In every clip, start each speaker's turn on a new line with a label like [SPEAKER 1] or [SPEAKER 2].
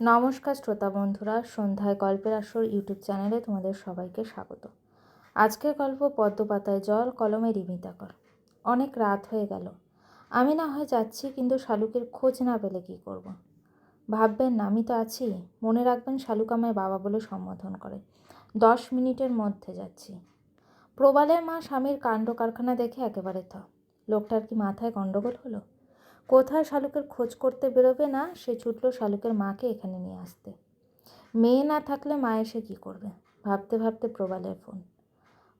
[SPEAKER 1] নমস্কার শ্রোতা বন্ধুরা, সন্ধ্যায় গল্পের আসর ইউটিউব চ্যানেলে তোমাদের সবাইকে স্বাগত। আজকের গল্প পদ্মপাতায় জল, কলমে রিমিতাকর। অনেক রাত হয়ে গেল। আমি না হয় যাচ্ছি, কিন্তু শালুকের খোঁজ না পেলে কী করব। ভাববেন না, আমি তো আছি। মনে রাখবেন শালুক আমায় বাবা বলে সম্বোধন করে। দশ মিনিটের মধ্যে যাচ্ছি। প্রবালের মা স্বামীর কাণ্ড কারখানা দেখে একেবারে থ। লোকটার কি মাথায় গণ্ডগোল হলো? কোথায় শালুকের খোঁজ করতে বেরোবে না, সে ছুটলো শালুকের মাকে এখানে নিয়ে আসতে। মেয়ে না থাকলে মা এসে কী করবে? ভাবতে ভাবতে প্রবালের ফোন।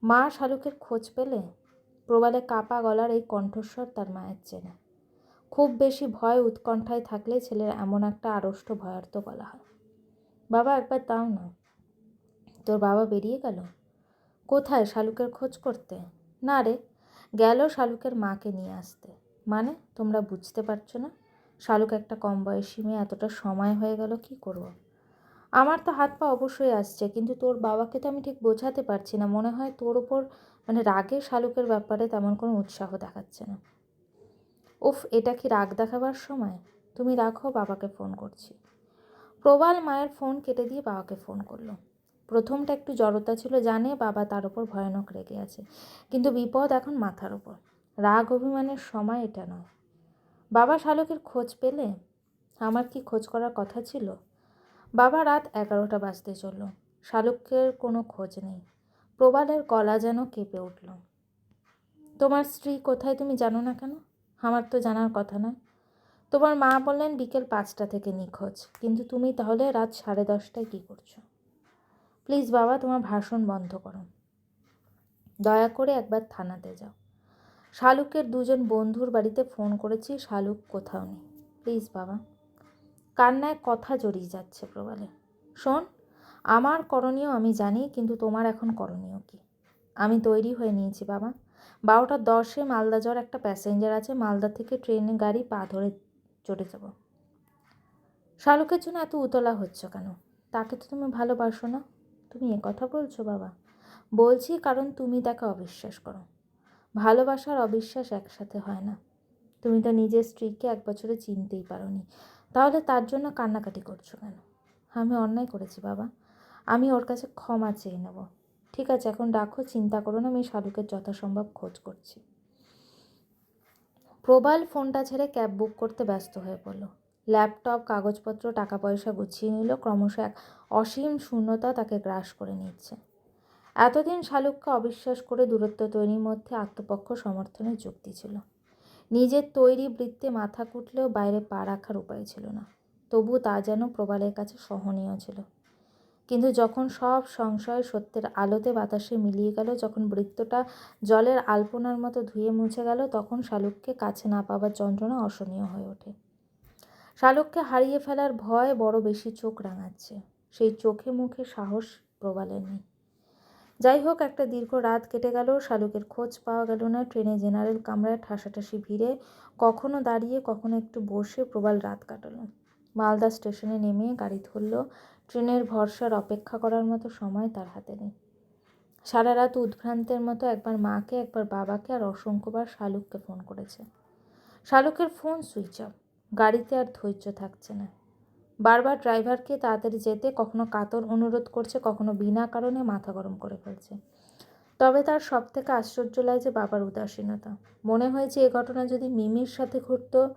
[SPEAKER 1] মা শালুকের খোঁজ পেলে? প্রবালে কাপা গলার এই কণ্ঠস্বর তার মায়ের চেনা। খুব বেশি ভয় উৎকণ্ঠায় থাকলে ছেলের এমন একটা আড়ষ্ট ভয়ার্থ গলা হয়। বাবা, একবার তাও না। তোর বাবা বেরিয়ে গেল? কোথায় শালুকের খোঁজ করতে? না রে, গেল শালুকের মাকে নিয়ে আসতে। মানে তোমরা বুঝতে পারছ না? শালুক একটা কম বয়সী মেয়ে, এতটা সময় হয়ে গেল কি করব। আমার তো হাত পা অবশ্যই আসছে, কিন্তু তোর বাবাকে তো আমি ঠিক বোঝাতে পারছি না। মনে হয় তোর ওপর মানে রাগে শালুকের ব্যাপারে তেমন কোনো উৎসাহ দেখাচ্ছে না। উফ, এটা কি রাগ দেখাবার সময়? তুমি রাখো বাবাকে ফোন করছি। প্রবাল মায়ের ফোন কেটে দিয়ে বাবাকে ফোন করল। প্রথমটা একটু জড়তা ছিল, জানে বাবা তার ওপর ভয়ানক রেগে আছে, কিন্তু বিপদ এখন মাথার ওপর রাগ অভিমানের সময় এটা নয়। বাবা শালকের খোঁজ পেলে আমার কি খোঁজ করার কথা ছিল? বাবা রাত এগারোটা বাজতে চলল। শালুকের কোনো খোঁজ নেই। প্রবালের গলা যেন কেঁপে উঠল। তোমার স্ত্রী কোথায় তুমি জানো না কেন? আমার তো জানার কথা নয়। তোমার মা বললেন বিকেল পাঁচটা থেকে নিখোঁজ। কিন্তু তুমি তাহলে রাত সাড়ে দশটায় কী করছ? প্লিজ বাবা, তোমার ভাষণ বন্ধ করো। দয়া করে একবার থানাতে যাও। শালুকের দুজন বন্ধুর বাড়িতে ফোন করেছি, শালুক কোথাও নেই। প্লিজ বাবা। কান্নায় কথা জড়িয়ে যাচ্ছে প্রবালে। শোন, আমার করণীয় আমি জানি, কিন্তু তোমার এখন করণীয় কি? আমি তৈরি হয়ে নিয়েছি বাবা। বারোটা দশে মালদা যাওয়ার একটা প্যাসেঞ্জার আছে, মালদা থেকে ট্রেনে, গাড়ি, পা ধরে চড়ে যাব। শালুকের জন্য এত উতলা হচ্ছে কেন? তাকে তো তুমি ভালোবাসো না। তুমি এ কথা বলছো বাবা। বলছি কারণ তুমি তাকে অবিশ্বাস করো। ভালোবাসার অবিশ্বাস একসাথে হয় না। তুমি তো নিজের স্ত্রীকে এক বছরে চিনতেই পারোনি। তাহলে তার জন্য কান্নাকাটি করছ কেন? আমি অন্যায় করেছি, বাবা। আমি ওর কাছে ক্ষমা চেয়ে নেব। ঠিক আছে, এখন রাখো, চিন্তা করো না, আমি শালুকের যথাসম্ভব খোঁজ করছি। প্রবাল ফোনটা ছেড়ে ক্যাব বুক করতে ব্যস্ত হয়ে পড়ল। ল্যাপটপ, কাগজপত্র, টাকা পয়সা গুছিয়ে নিল। ক্রমশ এক অসীম শূন্যতা তাকে গ্রাস করে নিচ্ছে। এতদিন শালুককে অবিশ্বাস করে দূরত্ব তৈরির মধ্যে আত্মপক্ষ সমর্থনের যুক্তি ছিল। নিজের তৈরি বৃত্তে মাথা কুটলেও বাইরে পা রাখার উপায় ছিল না। তবু তা যেন প্রবালের কাছে সহনীয় ছিল। কিন্তু যখন সব সংশয় সত্যের আলোতে বাতাসে মিলিয়ে গেল, যখন বৃত্তটা জলের আলপনার মতো ধুয়ে মুছে গেল, তখন শালুককে কাছে না পাওয়ার যন্ত্রণা অসহনীয় হয়ে ওঠে। শালুককে হারিয়ে ফেলার ভয় বড় বেশি চোখ রাঙাচ্ছে। সেই চোখে মুখে সাহস প্রবালের নেই। যাই হোক একটা দীর্ঘ রাত কেটে গেল, শালুকের খোঁজ পাওয়া গেল না, ট্রেনে জেনারেল কামরায় ঠাসাঠাসি ভিড়ে কখনো দাঁড়িয়ে, কখনো একটু বসে প্রবাল রাত কাটালো। মালদা স্টেশনে নেমে গাড়ি ধরল, ট্রেনের ভরসার অপেক্ষা করার মতো সময় তার হাতে নেই। সারা রাত উদ্ভ্রান্তের মতো একবার মাকে, একবার বাবাকে আর অসংখ্যবার শালুককে ফোন করেছে। শালুকের ফোন সুইচ অফ, গাড়িতে আর ধৈর্য থাকছে না। বারবার ড্রাইভারকে তাড়াতাড়ি যেতে, কখনো কাতর অনুরোধ করছে, কখনো বিনা কারণে মাথা গরম করে ফেলছে। তবে তার সব থেকে আশ্চর্য লাগছে বাবার উদাসীনতা। মনে হয়েছে এ ঘটনা যদি মিমির সাথে ঘটতো,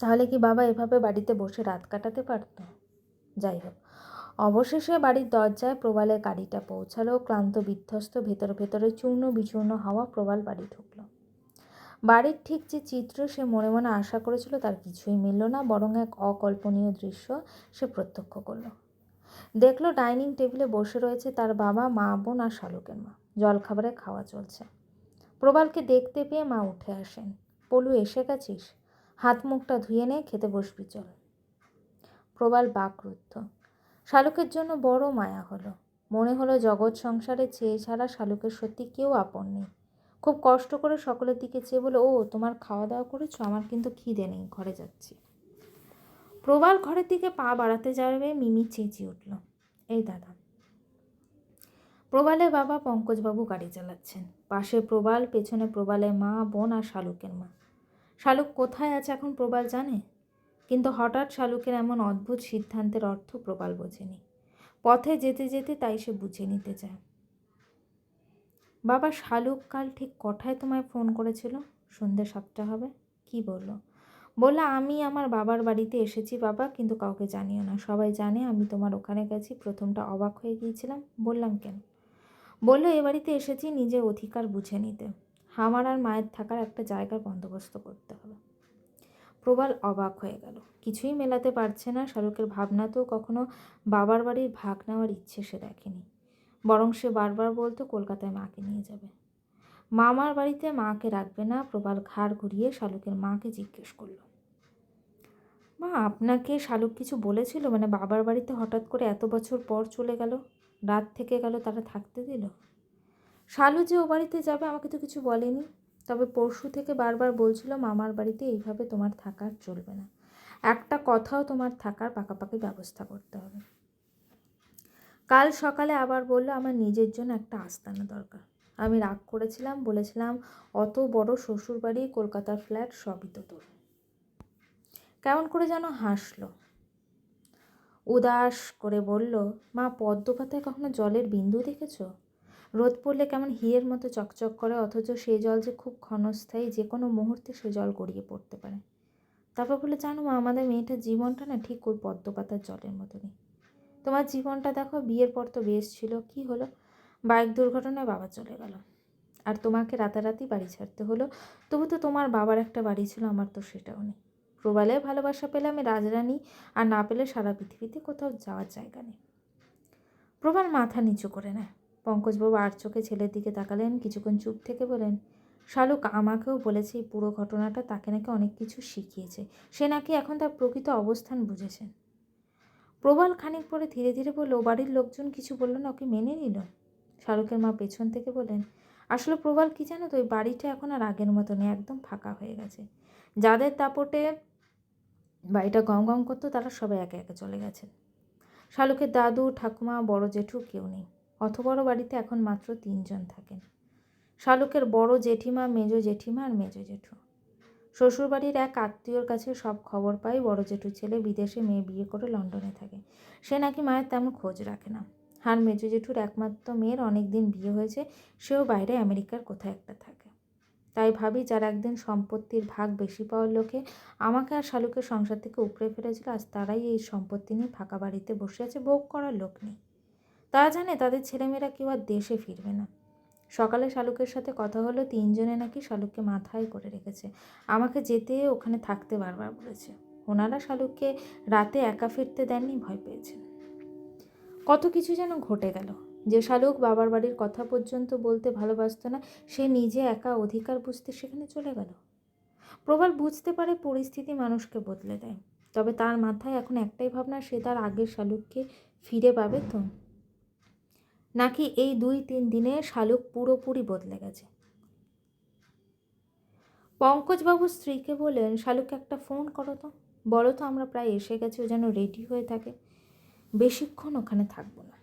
[SPEAKER 1] তাহলে কি বাবা এভাবে বাড়িতে বসে রাত কাটাতে পারত? যাই হোক, অবশেষে বাড়ির দরজায় প্রবালের গাড়িটা পৌঁছালো, ক্লান্ত বিধ্বস্ত, ভেতরে ভেতরে চূর্ণ বিচূর্ণ হাওয়া প্রবাল বাড়ি ঢুকলো। বাড়ির ঠিক যে চিত্র সে মনে মনে আশা করেছিল তার কিছুই মিলল না, বরং এক অকল্পনীয় দৃশ্য সে প্রত্যক্ষ করল। দেখল ডাইনিং টেবিলে বসে রয়েছে তার বাবা, মা, বোন আর শালুকের মা। জলখাবারে খাওয়া চলছে। প্রবালকে দেখতে পেয়ে মা উঠে আসেন। পলু, এসে গেছিস? হাত মুখটা ধুয়ে নে, খেতে বসবি, চল। প্রবাল বাকরুদ্ধ। শালুকের জন্য বড় মায়া হলো। মনে হলো জগৎ সংসারে চেয়ে ছাড়া শালুকের সত্যি কেউ আপন নেই। খুব কষ্ট করে সকলের দিকে চেয়ে বলে ও তোমার খাওয়া দাওয়া করেছ? আমার কিন্তু খিদে নেই, ঘরে যাচ্ছি। প্রবাল ঘরের দিকে পা বাড়াতে যাবে মিমি চেঁচিয়ে উঠল, এই দাদা। প্রবালের বাবা পঙ্কজবাবু গাড়ি চালাচ্ছেন। পাশে প্রবাল, পেছনে প্রবালের মা, বোন আর শালুকের মা। শালুক কোথায় আছে এখন প্রবাল জানে? কিন্তু হঠাৎ শালুকের এমন অদ্ভুত সিদ্ধান্তের অর্থ প্রবাল বোঝেনি। পথে যেতে যেতে তাই সে বুঝে নিতে চায়। বাবা শালুক কাল ঠিক কটায় তোমায় ফোন করেছিল? সন্ধ্যে সাতটা হবে। কি বলল? বলল, আমি আমার বাবার বাড়িতে এসেছি বাবা, কিন্তু কাউকে জানিও না। সবাই জানে আমি তোমার ওখানে গেছি, প্রথমটা অবাক হয়ে গিয়েছিলাম। বললাম, কেন? বলল, এ বাড়িতে এসেছি নিজের অধিকার বুঝে নিতে। আমার আর মায়ের থাকার একটা জায়গার বন্দোবস্ত করতে হবে। প্রবাল অবাক হয়ে গেল। কিছুই মেলাতে পারছে না। শাহরুখের ভাবনাতেও কখনো বাবার বাড়ির ভাগ নেওয়ার ইচ্ছে সে দেখেনি। বরং সে বারবার বলতো, কলকাতায় মাকে নিয়ে যাবে। মামার বাড়িতে মাকে রাখবে না, প্রবাল ঘাড় ঘুরিয়ে শালুকের মাকে জিজ্ঞেস করল। মা, আপনাকে শালুক কিছু বলেছিল? মানে বাবার বাড়িতে হঠাৎ করে এত বছর পর চলে গেল? রাত থেকে গেল, তারা থাকতে দিল? শালু যে ও বাড়িতে যাবে, আমাকে তো কিছু বলেনি। তবে পরশু থেকে বারবার বলছিল, মামার বাড়িতে এইভাবে তোমার থাকার চলবে না। একটা কথাও তোমার থাকার পাকাপাকি ব্যবস্থা করতে হবে। কাল সকালে আবার বলল, আমার নিজের জন্য একটা আস্তানা দরকার। আমি রাগ করেছিলাম, বলেছিলাম, অত বড় শ্বশুর বাড়ি কলকাতার ফ্ল্যাট, সবই তো তোর। কেমন করে যেন হাসলো। উদাস করে বলল, মা পদ্ম পাতায় কখনো জলের বিন্দু দেখেছ? রোদ পড়লে কেমন হিয়ের মতো চকচক করে, অথচ সে জল যে খুব ক্ষণস্থায়ী, যে কোনো মুহূর্তে সে জল গড়িয়ে পড়তে পারে। তারপর বলে জানো মা, আমাদের মেয়েটার জীবনটা না ঠিক ওই পদ্ম পাতার জলের মতনই। তোমার জীবনটা দেখো, বিয়ের পর তো বেশ ছিল। কি হলো? বাইক দুর্ঘটনায় বাবা চলে গেল। আর তোমাকে রাতারাতি বাড়ি ছাড়তে হলো। তবু তো তোমার বাবার একটা বাড়ি ছিল, আমার তো সেটাও নেই। প্রবালে ভালোবাসা পেলে আমি রাজরানী, আর না পেলে সারা পৃথিবীতে কোথাও যাওয়ার জায়গা নেই। প্রবাল মাথা নিচু করে নেয়। পঙ্কজবাবু আর চোখে ছেলের দিকে তাকালেন, কিছুক্ষণ চুপ থেকে বলেন, শালুক, আমাকেও বলেছে এই পুরো ঘটনাটা, তাকে নাকি অনেক কিছু শিখিয়েছে। সে নাকি এখন তার প্রকৃত অবস্থান বুঝেছেন প্রবাল খানিক পরে ধীরে ধীরে বলল, বাড়ির লোকজন কিছু বলল না, ওকে মেনে নিল? শাহরুখের মা পেছন থেকে বলেন আসলে প্রবাল কি জানো তো ওই বাড়িটা এখন আর আগের মতো নেই একদম ফাঁকা হয়ে গেছে। যাদের দাপটে বাড়িটা গম গম করতো, তারা সবাই একে একে চলে গেছেন শালুকের দাদু, ঠাকুমা, বড় জেঠু কেউ নেই অত বড় বাড়িতে এখন মাত্র তিনজন থাকেন। শালুকের বড় জেঠিমা, মেজো জেঠিমা আর মেজো জেঠু। শ্বশুরবাড়ির এক আত্মীয়র কাছে সব খবর পাই। বড় জেঠুর ছেলে বিদেশে মেয়ে বিয়ে করে লন্ডনে থাকে। সে নাকি মায়ের তেমন খোঁজ রাখে না। আর মেজো জেঠুর একমাত্র মেয়ের অনেক দিন বিয়ে হয়েছে, সেও বাইরে আমেরিকার কোথায় একটা থাকে। তাই ভাবি যার একদিন সম্পত্তির ভাগ বেশি পাওয়ার লোকে আমাকে আর শালুকের সংসার থেকে উপড়ে ফেলেছিল, আজ তারাই এই সম্পত্তি নিয়ে ফাঁকা বাড়িতে বসে আছে, ভোগ করার লোক নেই। তারা জানে তাদের ছেলেমেয়েরা কেউ আর দেশে ফিরবে না। সকালে শালুকের সাথে কথা হলো, তিনজনে নাকি শালুককে মাথায় করে রেখেছে। আমাকে যেতে ওখানে থাকতে বারবার বলেছে। ওনারা শালুককে রাতে একা ফিরতে দেননি, ভয় পেয়েছেন। কত কিছু যেন ঘটে গেল। যে শালুক বাবার বাড়ির কথা পর্যন্ত বলতে ভালোবাসত না, সে নিজে একা অধিকার বুঝতে সেখানে চলে গেল। প্রবাল বুঝতে পারে পরিস্থিতি মানুষকে বদলে দেয়। তবে তার মাথায় এখন একটাই ভাবনা, সে তার আগের শালুককে ফিরে পাবে তো? নাকি এই দুই তিন দিনে শালুক পুরোপুরি বদলে গেছে? পঙ্কজবাবু স্ত্রীকে বললেন শালুককে একটা ফোন করো তো। বলো তো, আমরা প্রায় এসে গেছি, ও যেন রেডি হয়ে থাকে। বেশিক্ষণ ওখানে থাকব না।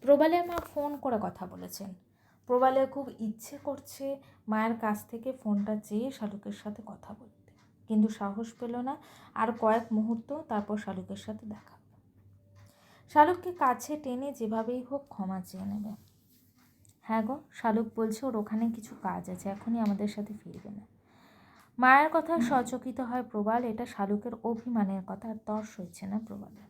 [SPEAKER 1] প্রবালের মা ফোন করে কথা বলেছেন। প্রবালের খুব ইচ্ছে করছে মায়ের কাছ থেকে ফোনটা চেয়ে শালুকের সাথে কথা বলতে। কিন্তু সাহস পেল না। আর কয়েক মুহূর্ত তারপর শালুকের সাথে দেখা শালুককে কাছে টেনে যেভাবেই হোক ক্ষমা চেয়ে নেবে। হ্যাঁ গো, শালুক বলছে ওর ওখানে কিছু কাজ আছে, এখনই আমাদের সাথে ফিরবে না। মায়ের কথা সচকিত হয় প্রবাল, এটা শালুকের অভিমানের কথা, আর তর্স হচ্ছে না প্রবালের।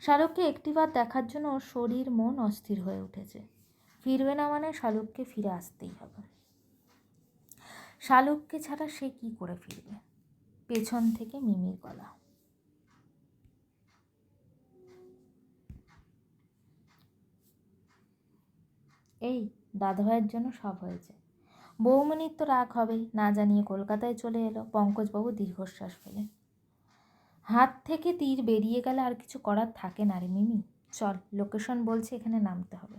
[SPEAKER 1] শালুককে একটিবার দেখার জন্য ওর শরীর, মন অস্থির হয়ে উঠেছে। ফিরবে না মানে শালুককে ফিরে আসতেই হবে। শালুককে ছাড়া সে কি করে ফিরবে? পেছন থেকে মিমির গলা। এই, দাদাভাইয়ের জন্য সব হয়েছে। বৌমনির তো রাগ হবেই, না জানিয়ে কলকাতায় চলে এলো পঙ্কজবাবু দীর্ঘশ্বাস ফেলে। হাত থেকে তীর বেরিয়ে গেলে আর কিছু করার থাকে না রে মিমি। চল, লোকেশন বলছে এখানে নামতে হবে।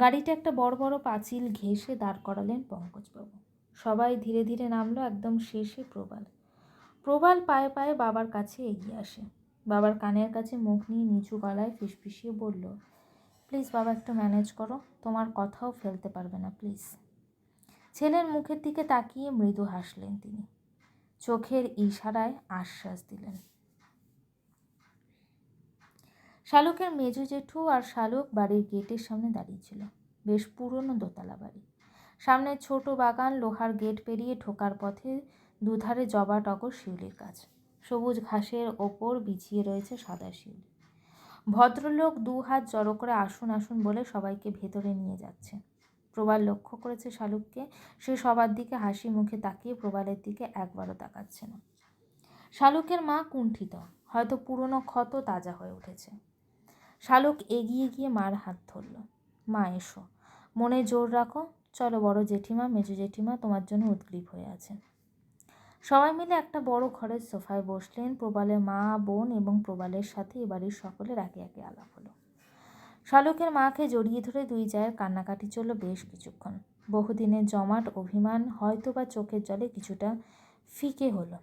[SPEAKER 1] গাড়িটা একটা বড় বড় পাঁচিল ঘেঁষে দাঁড় করালেন পঙ্কজবাবু। সবাই ধীরে ধীরে নামলো একদম শেষে প্রবাল। প্রবাল পায়ে পায়ে বাবার কাছে এগিয়ে আসে। বাবার কানের কাছে মুখ নিয়ে নিচু গলায় ফিসফিসিয়ে বলল প্লিজ বাবা একটু ম্যানেজ করো, তোমার কথাও ফেলতে পারবে না, প্লিজ। ছেলের মুখের দিকে তাকিয়ে মৃদু হাসলেন তিনি। চোখের ইশারায় আশ্বাস দিলেন। শালুকের মেজ জেঠু আর শালুক বাড়ির গেটের সামনে দাঁড়িয়েছিল বেশ পুরনো দোতলা বাড়ি। সামনে ছোট বাগান, লোহার গেট পেরিয়ে ঢোকার পথে দুধারে জবা টগর শিউলির গাছ সবুজ ঘাসের ওপর বিছিয়ে রয়েছে সাদা শিউলি। ভদ্রলোক দু হাত জড়ো করে আসুন আসুন বলে সবাইকে ভেতরে নিয়ে যাচ্ছে। প্রবাল লক্ষ্য করেছে শালুককে। সে সবার দিকে হাসি মুখে তাকিয়ে প্রবালের দিকে একবারও তাকাচ্ছে না। শালুকের মা কুণ্ঠিত, হয়তো পুরনো ক্ষত তাজা হয়ে উঠেছে। শালুক এগিয়ে গিয়ে মার হাত ধরল। মা, এসো। মনে জোর রাখো। চলো বড় জেঠিমা, মেজো জেঠিমা তোমার জন্য উদ্গ্রীব হয়ে আছে সবাই মিলে একটা বড় ঘরের সোফায় বসলেন। প্রবালের মা, বোন এবং প্রবালের সাথে এবাড়ির সকলের একে একে আলাপ হলো। শালুকের মাকে জড়িয়ে ধরে দুই জায়ের কান্নাকাটি চলল বেশ কিছুক্ষণ। বহুদিনের জমাট অভিমান হয়তো বা চোখের জলে কিছুটা ফিকে হলো।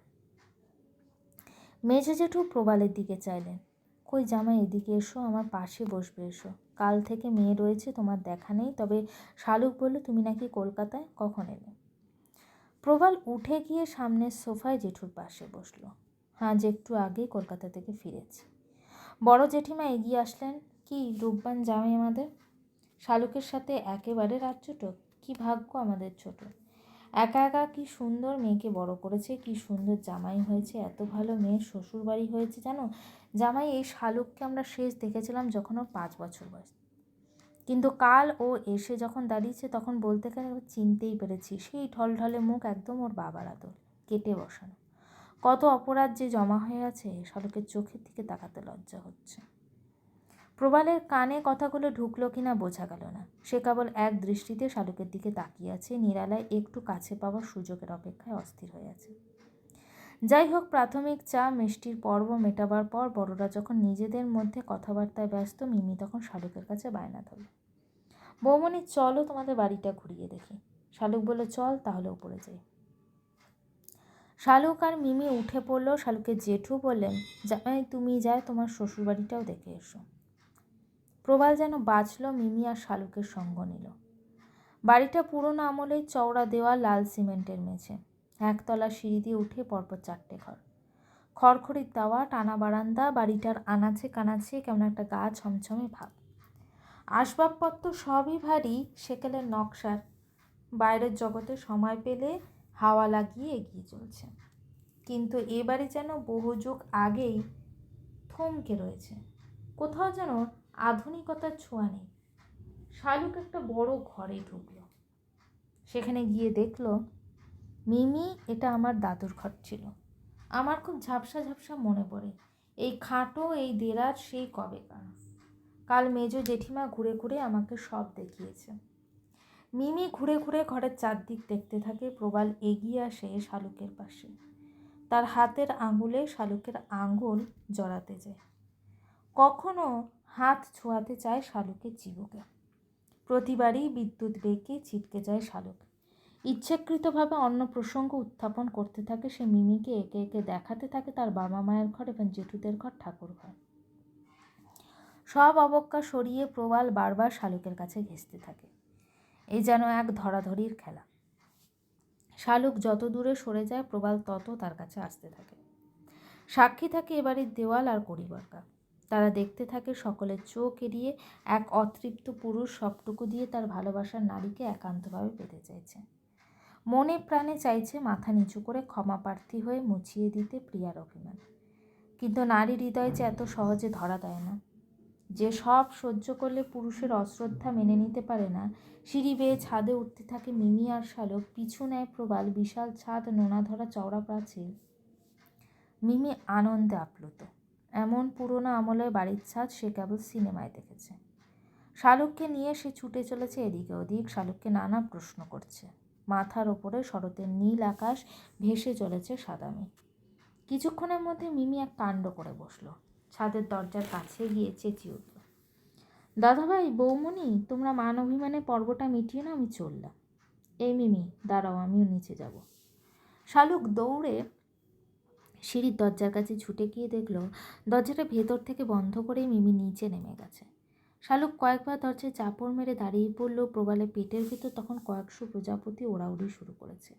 [SPEAKER 1] মেঝে জেঠু প্রবালের দিকে চাইলেন, কই জামা এদিকে এসো, আমার পাশে বসবে, এসো। কাল থেকে মেয়ে রয়েছে, তোমার দেখা নেই। তবে শালুক বলল, তুমি নাকি কলকাতায়? কখন এলে? প্রবাল উঠে গিয়ে সামনের সোফায় জেঠুর পাশে বসল। যে একটু আগেই কলকাতা থেকে ফিরেছি। বড় জেঠিমা এগিয়ে আসলেন, কি রূপবান জামাই আমাদের? শালুকের সাথে একেবারে রাজ্যটক কি ভাগ্য আমাদের ছোট। একা একা কি সুন্দর মেয়েকে বড় করেছে, কি সুন্দর জামাই হয়েছে, এত ভালো মেয়ের শ্বশুর বাড়ি হয়েছে জানো? জামাই এই শালুককে আমরা শেষ দেখেছিলাম যখন ওর পাঁচ বছর বয়স। কিন্তু কাল ও এসে যখন দাঁড়িয়েছে তখন বলতে গেলে চিনতেই পেরেছি। সেই ঢলঢলে মুখ একদম ওর বাবার আদর কেটে বসানো। কত অপরাধ যে জমা হয়ে আছে, শালুকের চোখের দিকে তাকাতে লজ্জা হচ্ছে। প্রবালের কানে কথাগুলো ঢুকলো কিনা বোঝা গেল না। সে কেবল এক দৃষ্টিতে শালুকের দিকে তাকিয়ে আছে, নিরালায় একটু কাছে পাওয়ার সুযোগের অপেক্ষায় অস্থির হয়ে আছে। যাই হোক, প্রাথমিক চা, মিষ্টির পর্ব মেটাবার পর বড়রা যখন নিজেদের মধ্যে কথাবার্তায় ব্যস্ত, মিমি তখন শালুকের কাছে বায়না ধরল। বৌমনি, চলো তোমাদের বাড়িটা ঘুরিয়ে দেখি। শালুক বলল, চল তাহলে উপরে যাই। শালুক আর মিমি উঠে পড়ল। শালুকের জেঠু বললেন, জামাই, তুমি যায় তোমার শ্বশুরবাড়িটাও দেখে এসো। প্রবাল যেন বাঁচল, মিমি আর শালুকের সঙ্গ নিল। বাড়িটা পুরনো আমলের চওড়া দেওয়া লাল সিমেন্টের মেঝে। একতলা সিঁড়ি দিয়ে উঠে পরপর চারটে ঘর। খড়খড়ির দেওয়া, টানা বারান্দা, বাড়িটার আনাচে কানাচে কেমন একটা গা ছমছমে ভাব। আসবাবপত্র সবই ভারী, সেকেলের নকশার। বাইরের জগতে সময় পেলে হাওয়া লাগিয়ে এগিয়ে চলছে। কিন্তু এবারে যেন বহু যুগ আগেই থমকে রয়েছে। কোথাও যেন আধুনিকতার ছোঁয়া নেই। শালুক একটা বড় ঘরে ঢুকলো। সেখানে গিয়ে দেখল, মিমি, এটা আমার দাদুর ঘর ছিল। আমার খুব ঝাপসা ঝাপসা মনে পড়ে। এই খাটো, এই দেরার, সেই কবেকার। কাল মেজ জেঠিমা ঘুরে ঘুরে আমাকে সব দেখিয়েছে। মিমি ঘুরে ঘুরে ঘরের চারদিক দেখতে থাকে, প্রবাল এগিয়ে আসে শালুকের পাশে। তার হাতের আঙুলে শালুকের আঙুল জড়াতে যায়। কখনো হাত ছোঁয়াতে চায় শালুকের চিবুকে। প্রতিবারই বিদ্যুৎ বেগে ছিটকে যায় শালুক। ইচ্ছাকৃতভাবে অন্য প্রসঙ্গ উত্থাপন করতে থাকে, সে মিমিকে একে একে দেখাতে থাকে, তার বাবা মায়ের ঘর এবং জেঠুদের ঘর ঠাকুর ঘর সব অবজ্ঞা সরিয়ে প্রবাল বারবার শালুকের কাছে ঘেঁচতে থাকে। এই যেন এক ধরাধরির খেলা। শালুক যত দূরে সরে যায়, প্রবাল তত তার কাছে আসতে থাকে। সাক্ষী থাকে এবারের দেওয়াল আর করিবর্কা তারা দেখতে থাকে সকলের চোখ এড়িয়ে এক অতৃপ্ত পুরুষ সবটুকু দিয়ে তার ভালোবাসার নারীকে একান্তভাবে পেতে চাইছে। মনে প্রাণে চাইছে মাথা নিচু করে ক্ষমা প্রার্থী হয়ে মুছিয়ে দিতে প্রিয়ার অভিমান। কিন্তু নারী হৃদয় যে এত সহজে ধরা দেয় না। যে সব সহ্য করলে পুরুষের অশ্রদ্ধা মেনে নিতে পারে না। সিঁড়ি বেয়ে ছাদে উঠতে থাকে মিমি আর শালক। পিছু নেয় প্রবাল, বিশাল ছাদ, নোনা ধরা চওড়া প্রাচীর। মিমি আনন্দে আপ্লুত। এমন পুরোনো আমলের বাড়ির ছাদ সে কেবল সিনেমায় দেখেছে। শালুককে নিয়ে সে ছুটে চলেছে এদিকে ওদিক। শালুককে নানা প্রশ্ন করছে। মাথার ওপরে শরতের নীল আকাশ ভেসে চলেছে সাদামি। কিছুক্ষণের মধ্যে মিমি এক কাণ্ড করে বসল। ছাদের দরজার কাছে গিয়ে চেঁচিয়ে উঠল। দাদাভাই, বৌমণি, তোমরা মান অভিমানে পর্বটা মিটিয়ে না আমি চললাম। এই মিমি, দাঁড়াও, আমিও নিচে যাব। শালুক দৌড়ে সিঁড়ির দরজার কাছে ছুটে গিয়ে দেখল, দরজাটা ভেতর থেকে বন্ধ করে মিমি নিচে নেমে গেছে। শালুক কয়েকবার দরজায় চাপড় মেরে দাঁড়িয়ে পড়ল, প্রবালে পেটের ভিতর তখন কয়েকশো প্রজাপতি ওড়াউড়ি শুরু করেছে।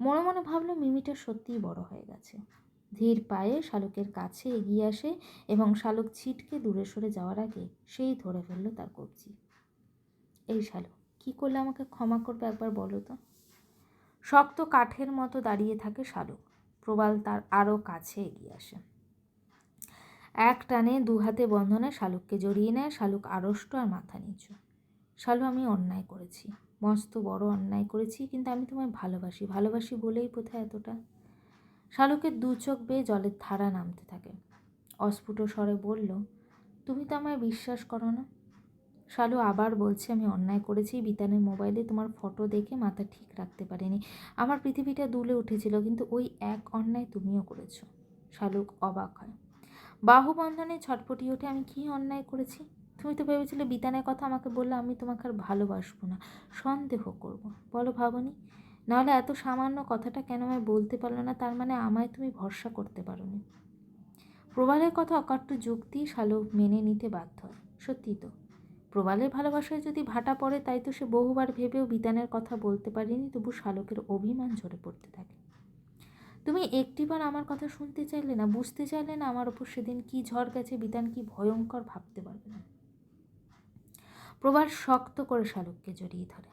[SPEAKER 1] মনে মনে ভাবলো, মিমিটা সত্যিই বড় হয়ে গেছে। ধীর পায়ে শালুকের কাছে এগিয়ে আসে এবং শালুক ছিটকে দূরে সরে যাওয়ার আগে সেই ধরে ফেলল তার কবজি। এই শালুক, কী করলে আমাকে ক্ষমা করবে একবার বলো তো? শক্ত কাঠের মতো দাঁড়িয়ে থাকে শালুক। প্রবাল তার আরও কাছে এগিয়ে আসে। এক টানে দু হাতে বন্ধনে শালুককে জড়িয়ে নেয়। শালুক আড়ষ্ট আর মাথা নিচু। শালু, আমি অন্যায় করেছি। মস্ত বড় অন্যায় করেছি, কিন্তু আমি তোমায় ভালোবাসি। ভালোবাসি বলেই বোধহয় এতটা। শালুকের দু চোখ বেয়ে জলের ধারা নামতে থাকে। অস্ফুট স্বরে বলল, তুমি তো আমায় বিশ্বাস করো না? শালু আবার বলছে, আমি অন্যায় করেছি, বিতানের মোবাইলে তোমার ফটো দেখে মাথা ঠিক রাখতে পারিনি। আমার পৃথিবীটা দুলে উঠেছিল, কিন্তু ওই এক অন্যায় তুমিও করেছ। শালুক অবাক হয়। বাহুবন্ধনে ছটপটি ওঠে, আমি কী অন্যায় করেছি? তুমি তো ভেবেছিলে বিতানের কথা আমাকে বললে আমি তোমাকে আর ভালোবাসবো না, সন্দেহ করব। বলো ভাবনি নাহলে এত সামান্য কথাটা কেন আমায় বলতে পারল না? তার মানে আমায় তুমি ভরসা করতে পারো নি প্রবালের কথা অকাট্য যুক্তি শালুক মেনে নিতে বাধ্য। হয় সত্যি তো। প্রবালের ভালোবাসায় যদি ভাটা পড়ে, তাই তো সে বহুবার ভেবেও বিতানের কথা বলতে পারেনি, তবু শালকের অভিমান ঝরে পড়তে থাকে। তুমি একটিবার আমার কথা শুনতে চাইলে না, বুঝতে চাইলে না আমার ওপর সেদিন কি ঝড় গেছে, বিতান কি ভয়ঙ্কর ভাবতে পারবে না। প্রবাল শক্ত করে শালুককে জড়িয়ে ধরে।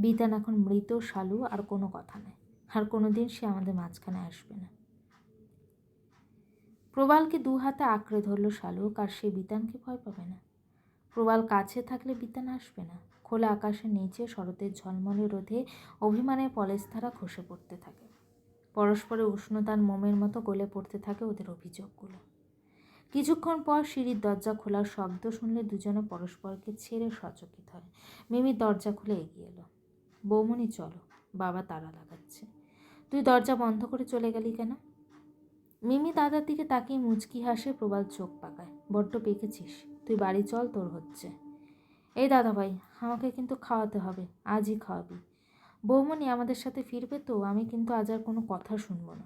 [SPEAKER 1] বিতান এখন মৃত, শালু, আর কোনো কথা নেই। আর কোনো দিন সে আমাদের মাঝখানে আসবে না। প্রবালকে দু হাতে আঁকড়ে ধরল শালুক আর সে বিতানকে ভয় পাবে না। প্রবাল কাছে থাকলে বিতান আসবে না। খোলা আকাশের নিচে শরতের ঝলমলে রোধে অভিমানের পলেস্তারা খসে পড়তে থাকে। পরস্পরের উষ্ণতার মোমের মতো গলে পড়তে থাকে ওদের অভিযোগগুলো। কিছুক্ষণ পর সিঁড়ির দরজা খোলার শব্দ শুনলে দুজনে পরস্পরকে ছেড়ে সচকিত হয়। মিমি দরজা খুলে এগিয়ে এলো। বৌমনি, চলো, বাবা তারা লাগাচ্ছে। তুই দরজা বন্ধ করে চলে গেলি কেন? মিমি দাদার দিকে তাকিয়ে মুচকি হাসে, প্রবাল চোখ পাকায়। বড্ড পেকেছিস, তুই বাড়ি চল, তোর হচ্ছে। এই দাদা ভাই আমাকে কিন্তু খাওয়াতে হবে, আজই খাওয়াবি। বৌমনি আমাদের সাথে ফিরবে তো, আমি কিন্তু আজ আর কোনো কথা শুনব না।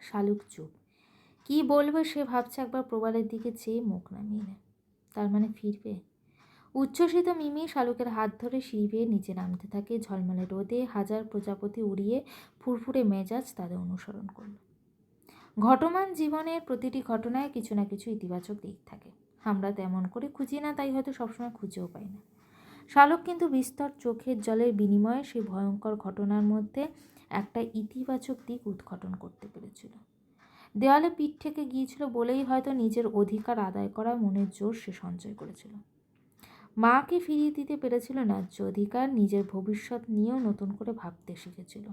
[SPEAKER 1] শালুক চুপ। কি বলবে সে ভাবছে একবার প্রবালের দিকে চেয়ে মুখ নামিয়ে তার মানে ফিরবে? উচ্ছ্বসিত মিমি শালুকের হাত ধরে সিঁড়ি বেয়ে নিচে নামতে থাকে। ঝলমলে রোদে হাজার প্রজাপতি উড়িয়ে ফুরফুরে মেজাজ তাদের অনুসরণ করল। ঘটমান জীবনের প্রতিটি ঘটনায় কিছু না কিছু ইতিবাচক দিক থাকে। আমরা তেমন করে খুঁজি না, তাই হয়তো সবসময় খুঁজেও পাই না। শালক কিন্তু বিস্তর চোখের জলের বিনিময়ে সেই ভয়ঙ্কর ঘটনার মধ্যে একটা ইতিবাচক দিক উদ্ঘাটন করতে পেরেছিল। দেওয়ালে পিঠ থেকে গিয়েছিল বলেই হয়তো নিজের অধিকার আদায় করা মনের জোর সে সঞ্চয় করেছিল। মাকে ফিরিয়ে দিতে পেরেছিল না অধিকার নিজের ভবিষ্যৎ নিয়েও নতুন করে ভাবতে শিখেছিল।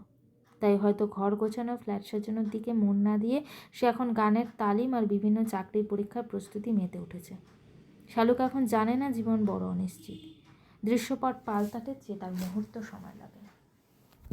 [SPEAKER 1] তাই হয়তো ঘর গোছানো, ফ্ল্যাট সাজানোর দিকে মন না দিয়ে সে এখন গানের তালিম আর বিভিন্ন চাকরির পরীক্ষার প্রস্তুতি মেতে উঠেছে। শালুক এখন জানে না জীবন বড় অনিশ্চিত। দৃশ্যপট পাল্টাতে যে তার মুহূর্ত সময় লাগে।